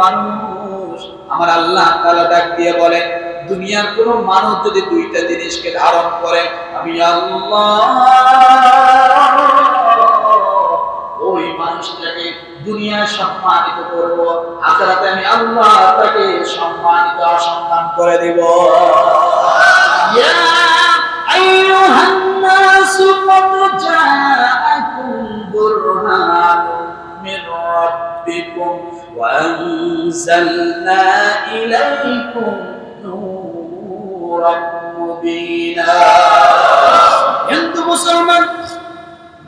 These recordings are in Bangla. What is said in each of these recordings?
মানুষ। আমার আল্লাহ তাআলা ডাক দিয়ে বলেন, দুনিয়ার কোন মানুষ যদি দুইটা জিনিসকে ধারণ করে, আমি আল্লাহ ওই মানুষটাকে দুনিয়ায় সম্মানিত করব, আখরাতে আমি আল্লাহ তাকে সম্মানিত অসম্মান করে দেব। ইয়া আইয়ুহান وأنزلنا إليكم نورا مبينا হিন্দু মুসলমান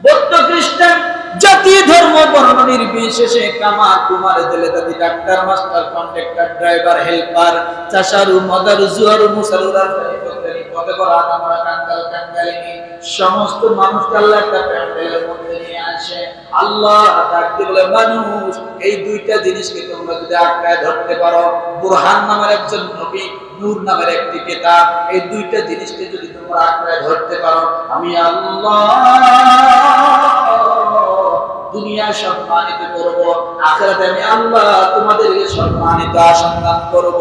বৌদ্ধ খ্রিস্টান জাতি ধর্ম বর্ণ নির্বিশেষে কামা কুমার দিলে দাদি doctor master contractor driver helper চাষারু মদারু জুয়ারু মুসারু রাজধানী ফকিরি পথে করা আমরা কাঙ্গাল কাঙ্গালিনী সমস্ত মানুষকে আল্লাহ একটা প্যান্ডেলের মধ্যে নিয়ে আসে। আল্লাহ ডাকতে বলে, মানুষ, এই দুইটা জিনিসকে তোমরা যদি আঁকড়ায় ধরতে পারো, বুরহান নামের একজন নবী, নূর নামের একটি কিতাব, এই দুইটা জিনিসকে যদি তোমরা আঁকড়ায় ধরতে পারো, আমি আল্লাহ সম্মানিত করব, আখিরাতে আমি আল্লাহ তোমাদেরকে সম্মানিত আসন্দান করব।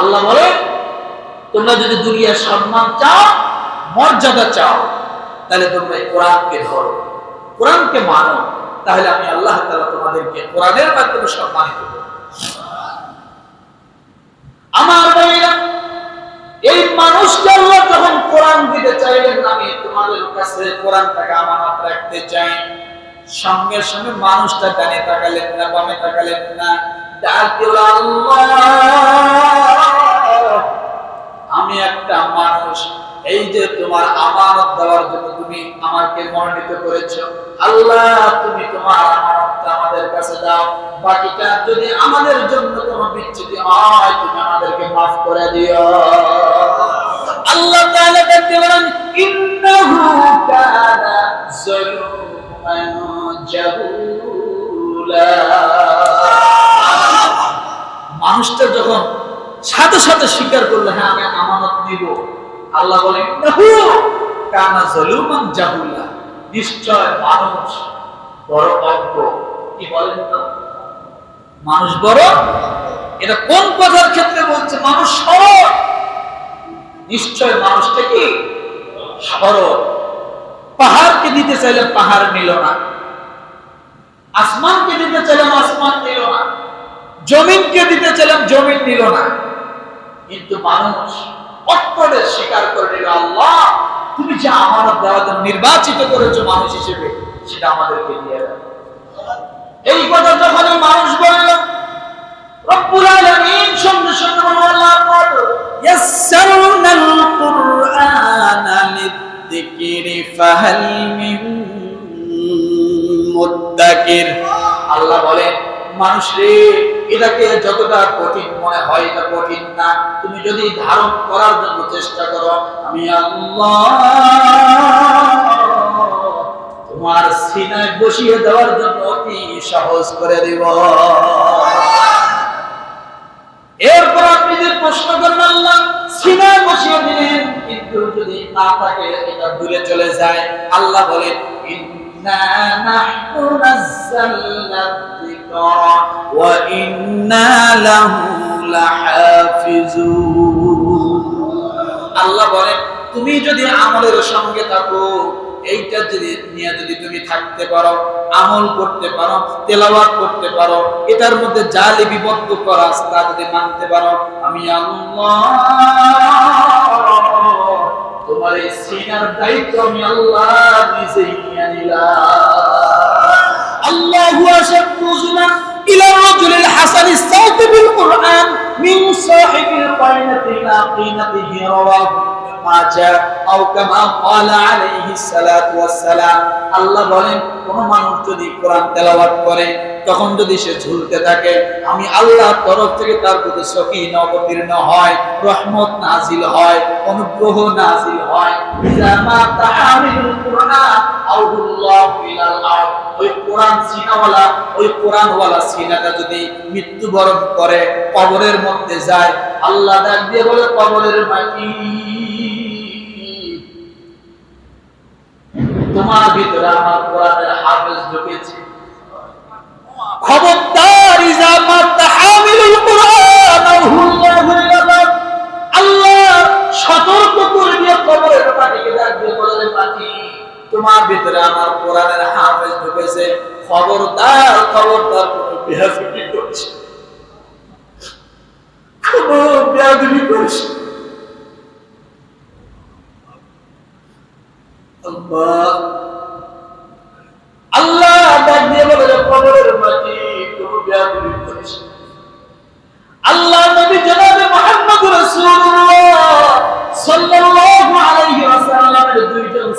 আল্লাহ বলে, তোমরা যদি দুনিয়ার সম্মান চাও, মর্যাদা চাও, তাহলে তোমরা এই কোরআনকে ধরো। কোরআনকে মানো, তাহলে আমি আল্লাহ তাআলা তোমাদেরকে কোরআনের মাধ্যমে সম্মানিত আমার ভাইরা এই আল্লাহ যখন কোরআন দিতে চাইলেন, আমি তোমাদের কাছে কোরআনটাকে আমানত রাখতে চাই। সঙ্গে সঙ্গে মানুষটা ডানে তাকালেন না, বামে তাকালেন না। ডাক আল্লাহ। আমি একটা মানুষ। এই যে তোমার আমানত দেওয়ার জন্য তুমি আমাকে মনোনীত করেছ। আল্লাহ, তুমি তোমার আমানতটা আমাদের কাছে দাও। বাকিটা যদি আমাদের জন্য কোনো বিচ্ছুতি হয়, তুমি আমাদেরকে মাফ করে দিও। আল্লাহ তাআলা বলতে বলেন, ইন্নাহু কানা মানুষটা যখন সাথে সাথে স্বীকার করল হ্যাঁ আমি আমানত নিব আল্লাহ বলেন কানা যালুমান জাহুলা। নিশ্চয় মানুষ বড় অজ্ঞ। কি বলেন তো? মানুষ বড়? এটা কোন কথার ক্ষেত্রে বলছে? মানুষ সরল। নিশ্চয় মানুষটা কি? সরল। পাহাড়কে দিতে চাইলে পাহাড় নিল না। আসমানকে দিতে চাইলাম আসমান নিল না। জমিনকে দিতে চাইলাম জমিন নিল না। কিন্তু মানুষ অট্টরে স্বীকার করে নিল আল্লাহ তুমি যে আমানত দেওয়ার নির্বাচিত করেছ মানুষ হিসেবে সেটা আমাদেরকে দিয়ে দাও। এই কথা যখন মানুষ বলল রব্বুল আলামিন সঙ্গে সঙ্গে আল্লাহ ইয়াসসারনাল কুরআনা লিযিকরি ফাহাল মিন মুদ্দাকির আল্লাহ বলেন মানুষ রে এটাকে যতটা কঠিন মনে হয় এটা কঠিন না। তুমি যদি ধারণ করার জন্য চেষ্টা করো, আমি তোমার সিনায় বসিয়ে দেওয়ার জন্য অতি সহজ করে দিব। এরপর আপনি যে প্রশ্ন করেন আল্লাহ সিনায় বসিয়ে দিলেন, কিন্তু যদি না থাকে, এটা দূরে চলে যায়। আল্লাহ বলেন নাহনু নাযালনা যিকরা ওয়া ইন্না লাহু লাহাফিজুন আল্লাহ বলেন তুমি যদি আমলের সঙ্গে থাকো, এইটা যদি নিয়ে যদি তুমি থাকতে পারো, আমল করতে পারো, তেলাওয়াত করতে পারো, এটার মধ্যে যা লিপিবদ্ধ করা আছে তা যদি মানতে পারো, আমি তোমার এই সিনার দায়িত্ব আমি আল্লাহ নিজেই নিয়ে নিলাম। আল্লাহ ইলা রাজুলিল হাসানি সাউতি বিল কুরআন। القينة إلى قينته رواه মাঝা আও কামা ক্বালা আলাইহিস সালাতু ওয়াস সালাম আল্লাহ বলেন কোন মানুষ যদি কোরআন তেলাওয়াত করে তখন যদি সে ঝুলতে থাকে আমি আল্লাহর তরফ থেকে তার প্রতি সকিনা অবতীর্ণ হয় রহমত নাজিল হয় অনুগ্রহ নাজিল হয় ওই কোরআন সিনাওয়ালা ওই কোরআনওয়ালা সিনাটা যদি মৃত্যুবরণ করে, কবরের মধ্যে যায়, আল্লাহ ডাক দিয়ে বলে, কবরের মাটি। তোমার ভিতরে আমার কোরআনের হাফেজ ঢুকেছে। খবরদার ইজামা তোমার ভিতরে আমার কোরআনের হাফেজ ঢুকেছে, খবরদার খবরদার কোনো বেহাফিটি করছে। কোনো করছে। আল্লাহ আল্লাহ দিয়ে বলে কবরের মাটি কোনো বেয়াদবি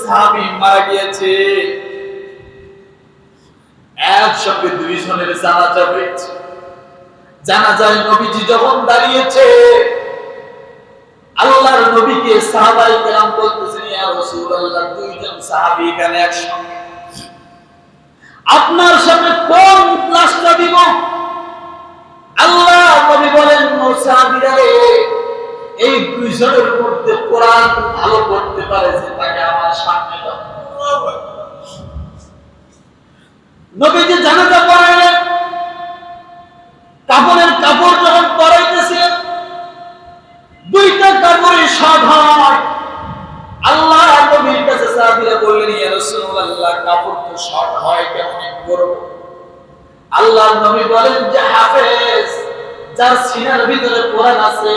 সাহাবী মারা গিয়েছে। একসঙ্গে দুইজনের জানাজা হয়েছে। জানাজায় নবীজি যখন দাঁড়িয়েছে, আল্লাহর নবীকে সাহাবাই কেরাম বলতেছেন, ইয়া রাসূলুল্লাহ, দুইজন সাহাবী এখানে একসঙ্গে। আপনার সামনে কোন ক্লাসটা দিব? আল্লাহ নবী বলেন ও সাহাবীরা এই দুইজনের মধ্যে কোরআন ভালো করতে পারে যে তাকে আমার সামনে নবীজি কাপড়ের কাপড় যখন পরাইতেছিলেন দুইটা কাপড়ই সাধারণ। আল্লাহ নবীর কাছে সাহাবীরা বললেন কাপড় তো শর্ট হয়, কেমন করব আল্লাহ নবী বলেন যে, হাফেজ যার সিনার ভিতরে কোরআন আছে,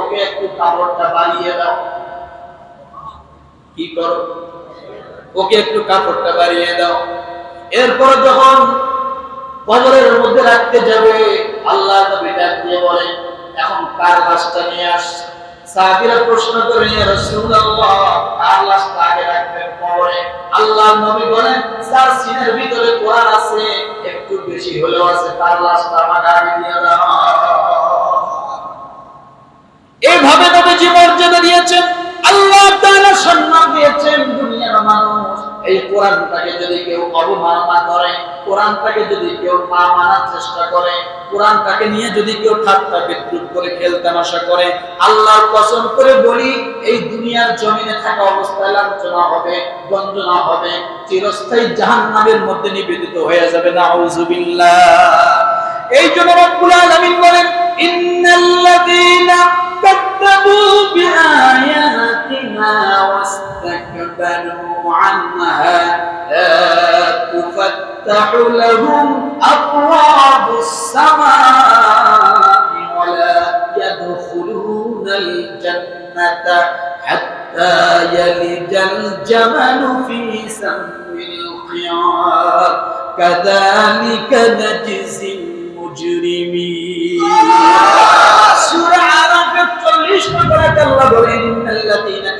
ওকে একটু কাপড়টা বাড়িয়ে দাও। কি করো? ওকে একটু কাপড়টা বাড়িয়ে দাও। এরপর যখন কবরের মধ্যে রাখতে যাবে, আল্লাহ নবী ডাক দিয়ে বলে, এখন কার বাসটা নিয়ে আসছে? সাহাবীরা প্রশ্ন করেন ইয়া রাসূলুল্লাহ, কার আগে রাখবেন আল্লাহ নবী বলেন তার ভিতরে কোরআন আছে, একটু বেশি হলেও আছে, তার আগে দিয়ে দাও। এইভাবে নবীজি মর্যাদা দিয়েছেন। আল্লাহ তাআলা এই কোরআনটাকে যদি কেউ অবমাননা করে, কোরআনটাকে যদি কেউ না মানার চেষ্টা করে, কোরআনটাকে নিয়ে যদি কেউ ঠাট্টা বিদ্রুপ করে খেলতামাশা করে, আল্লাহর কসম করে বলি, এই দুনিয়ার জমিনে থাকা অবস্থায় লাঞ্ছনা হবে গঞ্জনা হবে, চিরস্থায়ী জাহান্নামের মধ্যে নিবেদিত হয়ে যাবে না এই জন্য রব্বুল আলামিন আবওয়াবুস সামাই ওয়ালা ইয়াদখুলুনাল জান্নাতা হাত্তা ইয়ালিজাল জামালু ফি সামিল খিয়ার কাযালিকা নাজজিল মুজরিমিন সূরা আরাফের 40 নম্বর আয়াতে আল্লাহ বলেন ইন্নাল্লাযীনা কাযযাবু বিআয়াতিনা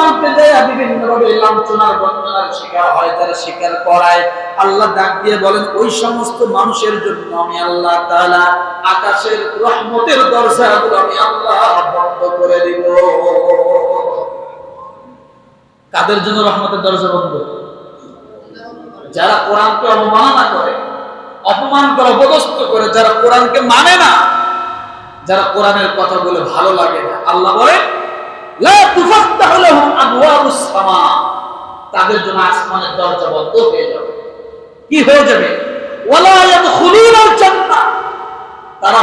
মানতে যায় বিভিন্ন ভাবে লাঞ্ছনার বঞ্চনার শিকার হয়, যারা স্বীকার করায়। আল্লাহ ডাক দিয়ে বলেন, ওই সমস্ত মানুষের জন্য আমি আল্লাহ আকাশের রহমতের আমি আল্লাহ বন্ধ করে দিব। কাদের জন্য রহমতের দরজা বন্ধ? যারা কোরআনকে অবমাননা করে অপমান করে অপদস্থ করে, যারা কোরআনকে মানে না, যারা কোরআনের কথা বলে ভালো লাগে না। আল্লাহ বলে তারা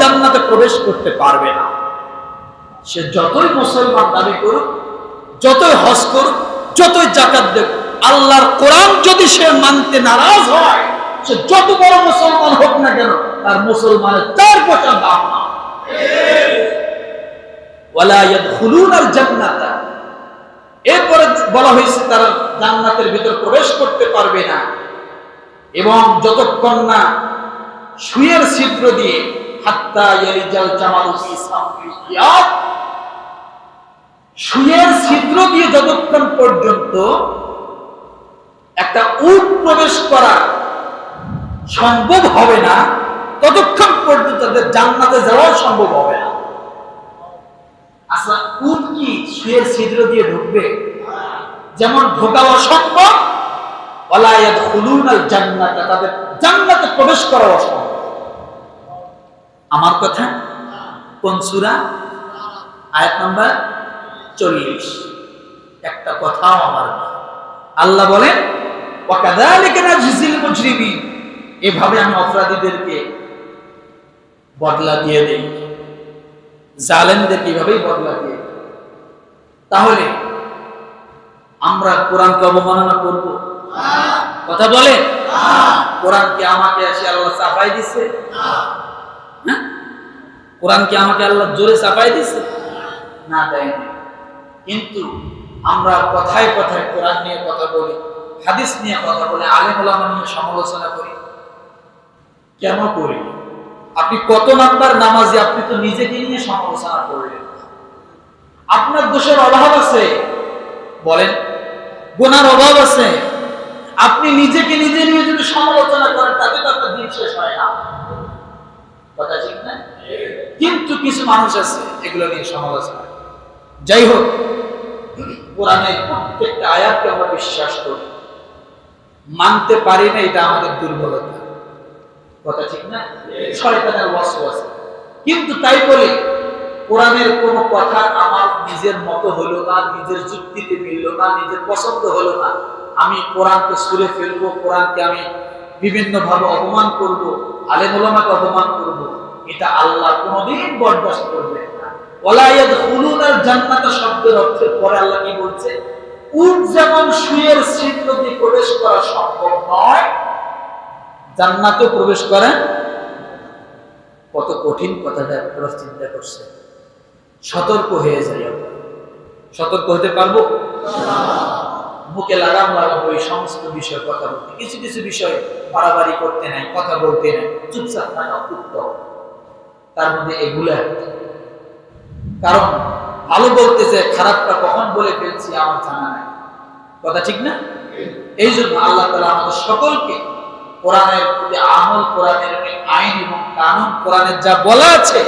জান্নাতে প্রবেশ করতে পারবে না? সে যতই মুসলমান দাবি করুক, যতই হজ করুক, যতই জাকাত দেব আল্লাহর কোরআন যদি সে মানতে নারাজ হয়, সে যত বড় মুসলমান হোক না কেন, তার মুসলমানের চার পয়সা দাম না এরপরে বলা হয়েছে, তারা জান্নাতের ভিতর প্রবেশ করতে পারবে না। এবং যতক্ষণ না সুয়ের ছিদ্র দিয়ে সুয়ের ছিদ্র দিয়ে যতক্ষণ পর্যন্ত একটা উট প্রবেশ করা সম্ভব হবে না, ততক্ষণ পর্যন্ত তাদের জান্নাতে যাওয়া সম্ভব হবে না। আচ্ছা উট কি শুয়ের ছিদ্র দিয়ে ঢুকবে? যেমন ঢোকা অসম্ভব ওয়ালায়াদ খুলুনাল জান্নাতে তাদের জান্নাতে প্রবেশ করা অসম্ভব। আমার কথা কোন সূরা? আয়াত নাম্বার চল্লিশ। একটা কথাও আমার আল্লাহ বলেন, ওয়াকাযালিকা নাজজিল মুজরিমিন। এভাবে আমি অপরাধীদেরকে বদলা দিয়ে দেই। জালেমদেরকে এভাবেই বদলা দিয়ে তাহলে আমরা কোরআনকে অবমাননা করব। কথা বলে? কোরআনকে আমাকে এসে আল্লাহ চাপাই দিছে? হ্যাঁ? কোরআনকে আমাকে আল্লাহ জোরে চাপাই দিছে? না দেয়নি কিন্তু আমরা কথায় কথায় কোরআন নিয়ে কথা বলি, হাদিস নিয়ে কথা বলি, আলেম নিয়ে সমালোচনা করি। কেন করি? আপনি কত নাম্বার নামাজি আপনি তো নিজেকে নিয়ে সমালোচনা করলেন। আপনার দোষের অভাব আছে। বলেন, গোনার অভাব আছে। আপনি নিজেকে নিজে নিয়ে যদি সমালোচনা করেন, তাতে তো আপনার দিন শেষ হয় না। কথা ঠিক না? কিন্তু কিছু মানুষ আছে, এগুলো নিয়ে সমালোচনা যাই হোক, কোরআনে প্রত্যেকটা আয়াতকে আমরা বিশ্বাস করি। মানতে পারি না, এটা আমাদের দুর্বলতা। কথা ঠিক না? শয়তানের ওয়াসওয়াস। কিন্তু তাই বলে কোরআনের কোন কথা আমার নিজের মতো হলো না, নিজের যুক্তিতে মিললো না, নিজের পছন্দ হলো না। আমি কোরআনকে সুরে ফেলব, কোরআনকে আমি বিভিন্ন ভাবে অপমান করব, আলেম ওলামাকে অপমান করব। এটা আল্লাহ কোনোদিন বরদাস্ত করবে না। ওলা ইয়াদখুলুনাল জান্নাতা শব্দের অর্থের পরে আল্লাহ কি বলছে? উট যেমন শুয়ের ছিদ্র প্রবেশ করা সম্ভব নয় জান্নাতে প্রবেশ করেন কত কঠিন কথাটা আপনারা চিন্তা করছে। সতর্ক হয়ে আমরা। সতর্ক হতে পারব? মুখে লাগাম লাগাবো এই সমস্ত বিষয়ে কথা বলতে। কিছু কিছু বিষয়ে বাড়াবাড়ি করতে নাই, কথা বলতে নাই। চুপচাপ থাকা উত্তম। তার মধ্যে এগুলো কারণ ভালো বলতেছে খারাপটা কখন বলে ফেলছি আমার জানা নাই। কথা ঠিক না? এই জন্য আল্লাহ তালা আমাদের সকলকে কোরআনের প্রতি আমল, কোরআনের আইন এবং কানুন, কোরআনের যা বলা আছে,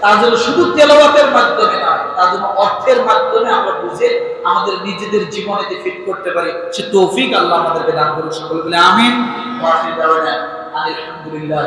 তা যেন শুধু তেলাওয়াতের মাধ্যমে নয় তার জন্য অর্থের মাধ্যমে আমরা বুঝে আমাদের নিজেদের জীবনে যে ফিট করতে পারি, সে তৌফিক আল্লাহ আমাদেরকে দান করুন সকল বলে আমিন। আলহামদুলিল্লাহ